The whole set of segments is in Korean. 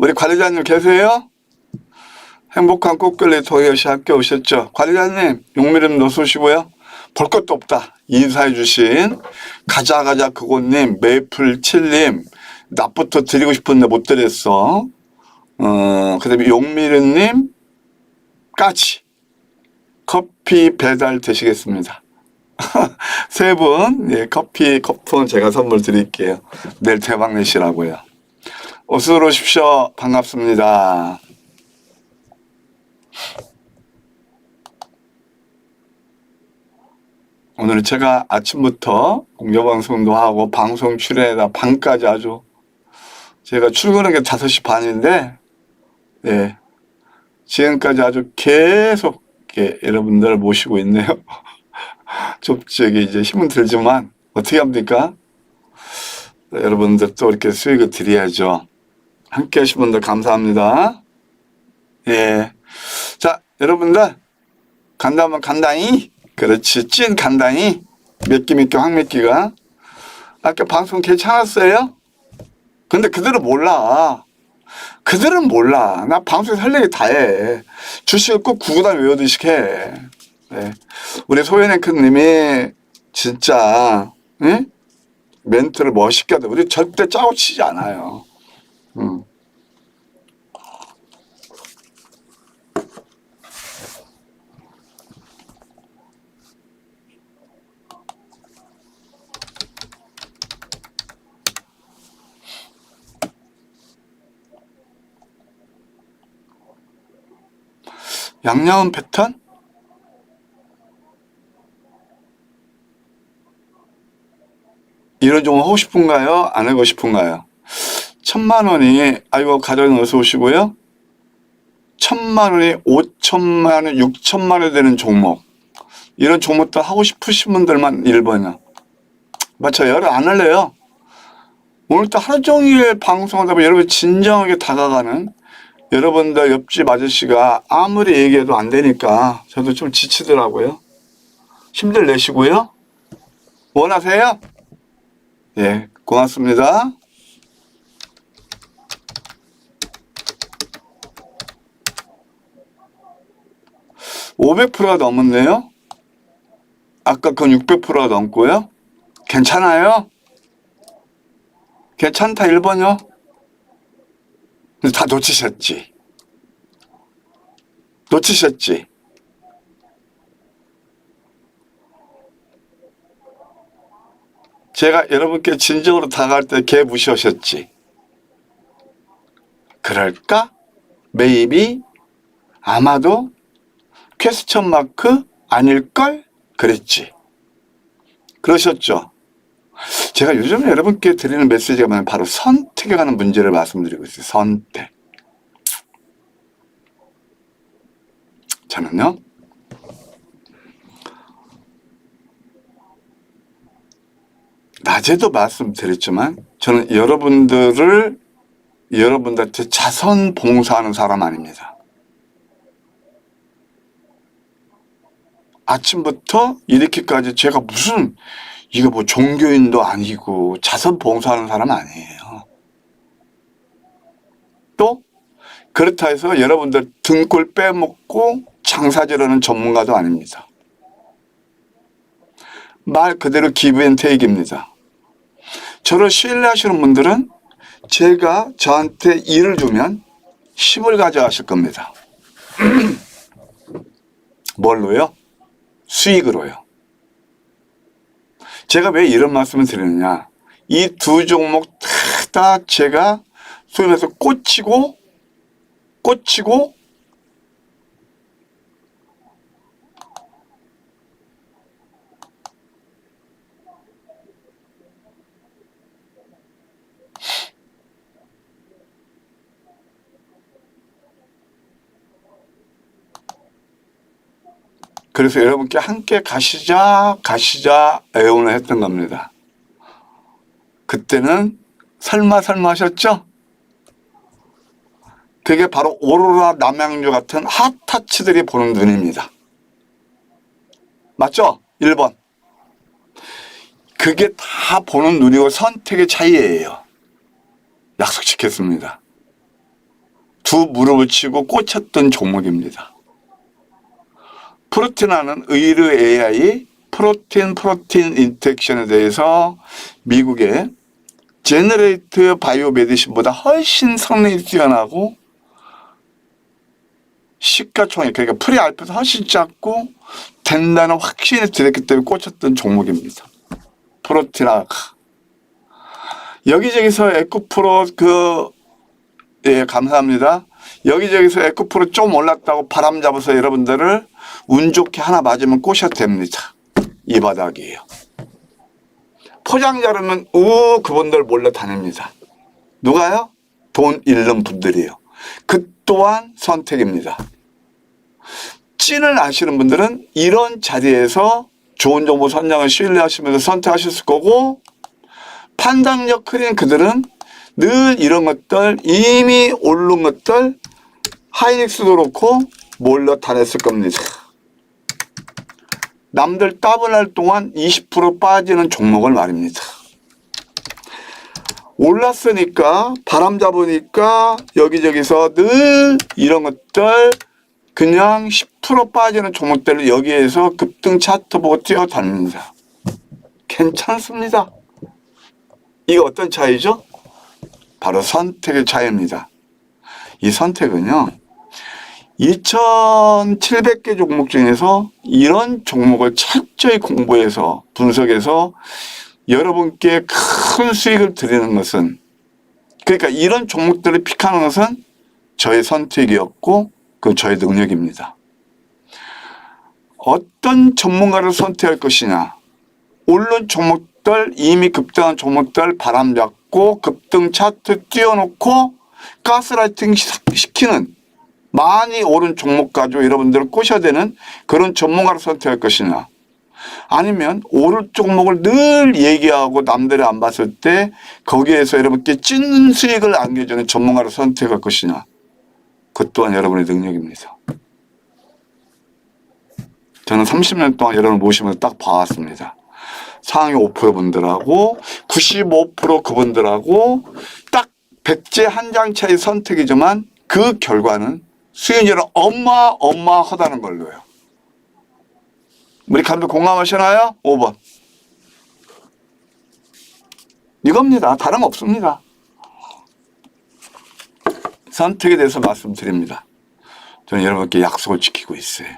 우리 관리자님 계세요? 행복한 꽃길리 도예시 학교 오셨죠? 관리자님, 용미름 노쏘시고요. 볼 것도 없다. 인사해 주신 가자 가자 그곳님, 메이플 칠님, 낮부터 드리고 싶은데 못 드렸어. 어, 그 다음에 용미름님, 까지 커피 배달 되시겠습니다. 세 분, 예, 커피 커폰 제가 선물 드릴게요. 내일 대박 내시라고요. 어서 오십시오. 반갑습니다. 오늘 제가 아침부터 공개방송도 하고 방송 출연에다 밤까지 아주 제가 출근한 게 5시 반인데 예, 지금까지 아주 계속 여러분들 모시고 있네요. 좀 저기 이제 힘은 들지만 어떻게 합니까? 여러분들 또 이렇게 수익을 드려야죠. 함께 하신 분들 감사합니다. 예. 자, 여러분들 간다면 간다이. 그렇지. 찐 간다이. 몇기 몇기 황몇기가. 아까 방송 괜찮았어요? 근데 그들은 몰라. 그들은 몰라. 나 방송에서 할 얘기 다 해. 주식을 꼭 구구단 외우듯이 해. 네. 우리 소연앵크님이 진짜, 응? 멘트를 멋있게 하다. 우리 절대 짜고 치지 않아요. 음. 양념은 패턴? 이런 종목 하고 싶은가요? 안 하고 싶은가요? 천만 원이, 아이고, 가정 어서 오시고요. 천만 원이 오천만 원, 육천만 원 되는 종목. 이런 종목도 하고 싶으신 분들만 1번이요. 맞죠? 열을 안 할래요. 오늘 또 하루 종일 방송하다 보면 여러분 진정하게 다가가는 여러분들 옆집 아저씨가 아무리 얘기해도 안 되니까 저도 좀 지치더라고요. 힘들 내시고요. 원하세요? 예, 고맙습니다. (500%가) 넘었네요 아까 그건 (600%가) 넘고요 괜찮아요 괜찮다 (1번이요) 근데 다 놓치셨지 놓치셨지 제가 여러분께 진정으로 다가갈 때 개 무시하셨지. 그럴까? 메이비? 아마도? 퀘스천 마크? 아닐걸? 그랬지. 그러셨죠? 제가 요즘 여러분께 드리는 메시지가 뭐냐면 바로 선택에 관한 문제를 말씀드리고 있어요. 선택. 저는요, 낮에도 말씀드렸지만 저는 여러분들을 여러분들한테 자선 봉사하는 사람 아닙니다. 아침부터 이렇게까지 제가 무슨 이거 뭐 종교인도 아니고 자선 봉사하는 사람 아니에요. 또 그렇다 해서 여러분들 등골 빼먹고 장사지르는 전문가도 아닙니다. 말 그대로 기브앤테이크입니다. 저를 신뢰하시는 분들은 제가 저한테 일을 주면 10을 가져가실 겁니다. 뭘로요? 수익으로요. 제가 왜 이런 말씀을 드리느냐. 이 두 종목 다 제가 소위 말해서 꽂히고, 꽂히고, 그래서 여러분께 함께 가시자, 가시자 애원을 했던 겁니다. 그때는 설마 설마 하셨죠? 그게 바로 오로라 남양주 같은 핫타치들이 보는 눈입니다. 맞죠? 1번. 그게 다 보는 눈이고 선택의 차이예요. 약속 지켰습니다. 두 무릎을 치고 꽂혔던 종목입니다. 프로틴하는 의류 AI 프로틴 프로틴 인텍션에 대해서 미국의 제너레이트 바이오 메디신보다 훨씬 성능이 뛰어나고 시가총액 그러니까 프리알파도 훨씬 작고 된다는 확신이 들었기 때문에 꽂혔던 종목입니다. 프로티나 여기저기서 에코프로 그 예, 감사합니다. 여기저기서 에코프로 좀 올랐다고 바람 잡아서 여러분들을 운 좋게 하나 맞으면 꼬셔도 됩니다. 이 바닥이에요. 포장자라면 우 그분들 몰려 다닙니다. 누가요? 돈 잃는 분들이에요. 그 또한 선택입니다. 찐을 아시는 분들은 이런 자리에서 좋은 정보 선정을 신뢰하시면서 선택하셨을 거고 판단력 흐린 그들은 늘 이런 것들 이미 오른 것들 하이닉스도 그렇고 몰려 다녔을 겁니다. 남들 따분할 동안 20% 빠지는 종목을 말입니다. 올랐으니까 바람 잡으니까 여기저기서 늘 이런 것들 그냥 10% 빠지는 종목들을 여기에서 급등 차트 보고 뛰어다닙니다. 괜찮습니다. 이게 어떤 차이죠? 바로 선택의 차이입니다. 이 선택은요, 2,700개 종목 중에서 이런 종목을 철저히 공부해서 분석해서 여러분께 큰 수익을 드리는 것은 그러니까 이런 종목들을 픽하는 것은 저의 선택이었고 그 저의 능력입니다. 어떤 전문가를 선택할 것이냐 오른 종목들 이미 급등한 종목들 바람 잡고 급등 차트 띄워놓고 가스라이팅 시키는 많이 오른 종목 가지고 여러분들을 꼬셔야 되는 그런 전문가를 선택할 것이냐 아니면 오를 종목을 늘 얘기하고 남들이 안 봤을 때 거기에서 여러분께 찐 수익을 안겨주는 전문가를 선택할 것이냐 그 또한 여러분의 능력입니다. 저는 30년 동안 여러분을 모시면서 딱 봐왔습니다. 상위 5% 분들하고 95% 그분들하고 딱 백제 한 장 차이 선택이지만 그 결과는 수익률은 어마어마하다는 걸로요. 우리 감독 공감하시나요? 5번. 이겁니다. 다른 거 없습니다. 선택에 대해서 말씀드립니다. 저는 여러분께 약속을 지키고 있어요.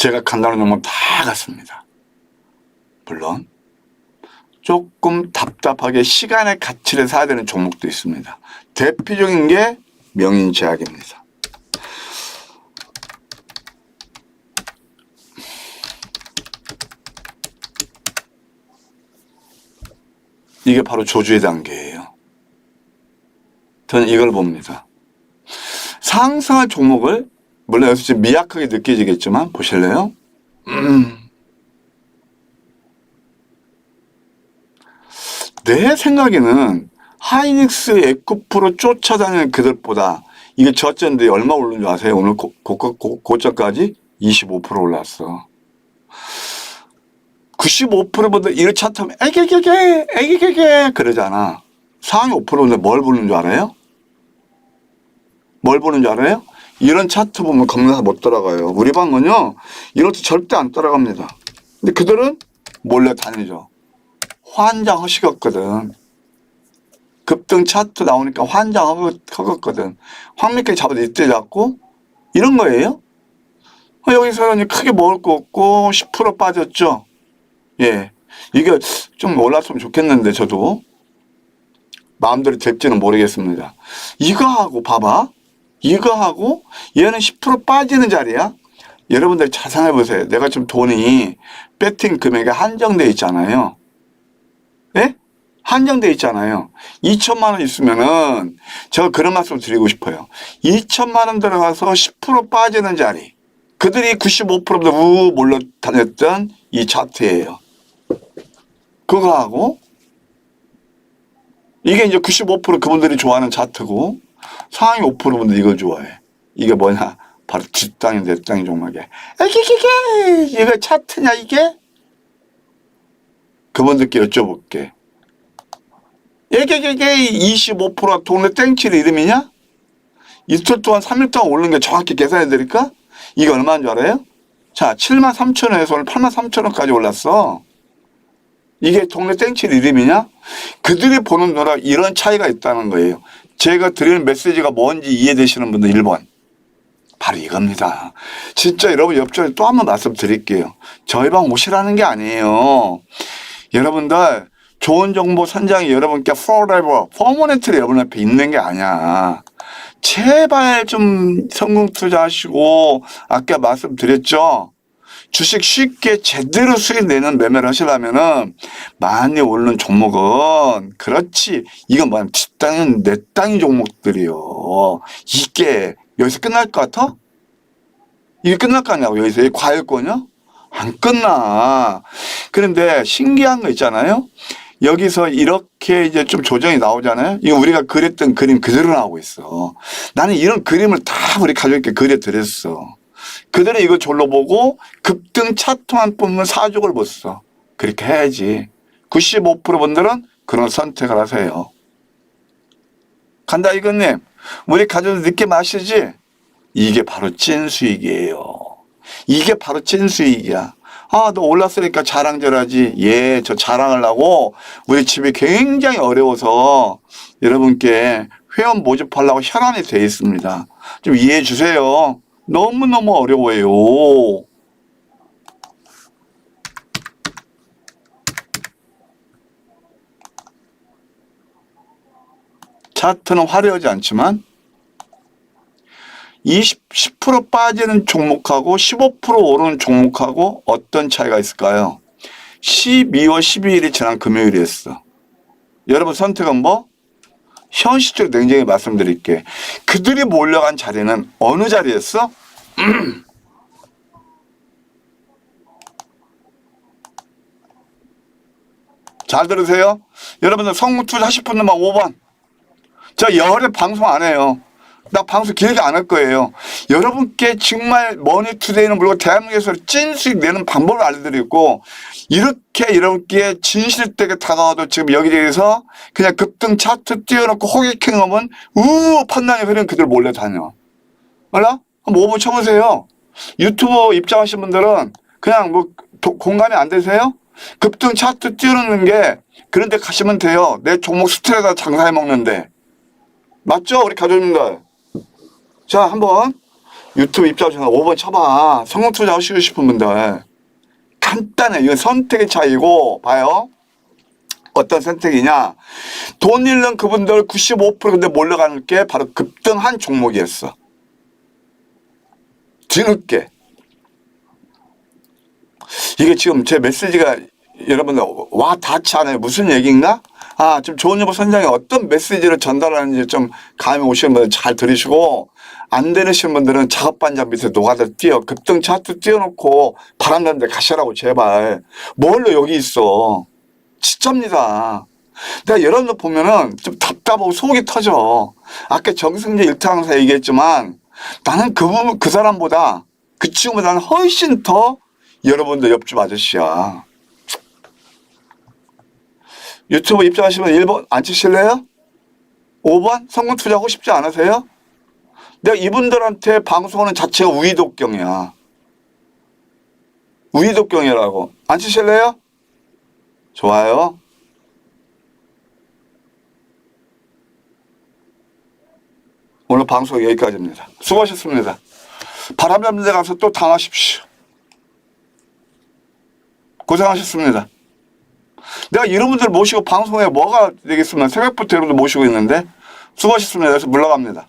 제가 간다는 종목 다 갔습니다. 물론 조금 답답하게 시간의 가치를 사야 되는 종목도 있습니다. 대표적인 게 명인제약입니다. 이게 바로 조주의 단계예요. 저는 이걸 봅니다. 상승할 종목을 물론 여기서 지금 미약하게 느껴지겠지만 보실래요? 음. 내 생각에는 하이닉스 에코프로 쫓아다니는 그들보다 이게 저점인데 얼마 오른 줄 아세요? 오늘 고, 고, 고, 고점까지 25% 올랐어. 95%보다 이를 차트하면 애기게게 애기게게 그러잖아. 상위 5%인데 뭘 보는 줄 알아요? 뭘 보는 줄 알아요? 이런 차트 보면 겁나 못 따라가요. 우리 방은요, 이런 차 절대 안 따라갑니다. 근데 그들은 몰래 다니죠. 환장 허시겠거든. 급등 차트 나오니까 환장 허겁거든. 황미끼 잡아도 이때 잡고, 이런 거예요? 어, 여기서 크게 먹을 거 없고, 10% 빠졌죠? 예. 이게 좀 올랐으면 좋겠는데, 저도. 마음대로 될지는 모르겠습니다. 이거 하고, 봐봐. 이거 하고 얘는 10% 빠지는 자리야. 여러분들 자상해 보세요. 내가 지금 돈이 배팅 금액에 한정돼 있잖아요. 예? 한정돼 있잖아요. 2천만 원 있으면은 제가 그런 말씀을 드리고 싶어요. 2천만 원 들어가서 10% 빠지는 자리. 그들이 95%보다 우 몰려 다녔던 이 차트예요. 그거 하고 이게 이제 95% 그분들이 좋아하는 차트고 상위 5% 분들 이걸 좋아해. 이게 뭐냐? 바로 뒷땅이 내 땅이 종목이야. 이게 이거 차트냐 이게? 그분들께 여쭤볼게. 에게게게 25% 동네 땡칠 이름이냐? 이틀 동안 3일 동안 오른 게 정확히 계산해 드릴까? 이게 얼마인 줄 알아요? 자, 7만 3천 원에서 오늘 8만 3천 원까지 올랐어. 이게 동네 땡칠 이름이냐? 그들이 보는 노라 이런 차이가 있다는 거예요. 제가 드리는 메시지가 뭔지 이해되시는 분들 1번. 바로 이겁니다. 진짜 여러분 옆전에 또 한 번 말씀드릴게요. 저희 방 오시라는 게 아니에요. 여러분들 좋은 정보 선장이 여러분께 forever, permanently 여러분 앞에 있는 게 아니야. 제발 좀 성공 투자하시고 아까 말씀드렸죠. 주식 쉽게 제대로 수익 내는 매매를 하시려면은 많이 오르는 종목은 그렇지. 이건 뭐야 뒷땅은 내 땅인 종목들이요. 이게 여기서 끝날 것 같아? 이게 끝날 거 아니냐고 여기서. 이 과일권이요? 안 끝나. 그런데 신기한 거 있잖아요. 여기서 이렇게 이제 좀 조정이 나오잖아요. 이거 우리가 그렸던 그림 그대로 나오고 있어. 나는 이런 그림을 다 우리 가족께 그려드렸어 그들은 이거 졸로 보고 급등 차트만 뽑는 사족을 못 써. 그렇게 해야지. 95% 분들은 그런 선택을 하세요. 간다 이건님. 우리 가족들 늦게 마시지? 이게 바로 찐 수익이에요. 이게 바로 찐 수익이야. 아, 너 올랐으니까 자랑질하지. 예, 저 자랑을 하고 우리 집이 굉장히 어려워서 여러분께 회원 모집하려고 혈안이 돼 있습니다. 좀 이해해 주세요. 너무너무 어려워요. 차트는 화려하지 않지만 20, 10% 빠지는 종목하고 15% 오르는 종목하고 어떤 차이가 있을까요? 12월 12일이 지난 금요일이었어. 여러분 선택은 뭐? 현실적으로 냉정히 말씀드릴게. 그들이 몰려간 자리는 어느 자리였어? 잘 들으세요. 여러분들 성공 투자 하실 분들만 5번. 저 열흘 방송 안 해요. 나 방송 길게 안 할 거예요. 여러분께 정말 머니투데이는 물론 대한민국에서 찐 수익 내는 방법을 알려드리고 이렇게 여러분께 진실되게 다가와도 지금 여기저기서 그냥 급등 차트 띄워놓고 호객행하면 우 판단이 흐르는 그들 몰래 다녀. 몰라? 5분 쳐보세요. 유튜버 입장하신 분들은 그냥 뭐 도- 공감이 안 되세요? 급등 차트 띄워놓는 게 그런데 가시면 돼요. 내 종목 스트레다 장사해 먹는데. 맞죠? 우리 가족님들. 자, 한번 유튜브 입장하셔서 5번 쳐봐. 성공 투자 하시고 싶은 분들. 간단해. 이건 선택의 차이고, 봐요. 어떤 선택이냐. 돈 잃는 그분들 95% 근데 몰려가는 게 바로 급등한 종목이었어. 뒤늦게. 이게 지금 제 메시지가 여러분들 와 닿지 않아요. 무슨 얘기인가? 아, 좀 좋은 여보 선장이 어떤 메시지를 전달하는지 좀 감이 오시는 분들 잘 들으시고 안 들으시는 분들은 작업 반장 밑에 노가다 뛰어 급등 차트 띄워놓고 바람 나는 데 가시라고 제발 뭘로 여기 있어 진짜입니다 내가 여러분들 보면은 좀 답답하고 속이 터져 아까 정승재 일타강사 얘기했지만 나는 그그 사람보다 그 친구보다는 훨씬 더 여러분들 옆집 아저씨야 유튜브 입장하시면 1번 안 치실래요? 5번 성공 투자하고 싶지 않으세요? 내가 이분들한테 방송하는 자체가 우이독경이야. 우이독경이라고. 안 치실래요? 좋아요. 오늘 방송 여기까지입니다. 수고하셨습니다. 바람 잡는 데 가서 또 당하십시오. 고생하셨습니다. 내가 이런 분들 모시고 방송에 뭐가 되겠습니까? 새벽부터 여러분들 모시고 있는데 수고하셨습니다. 그래서 물러갑니다.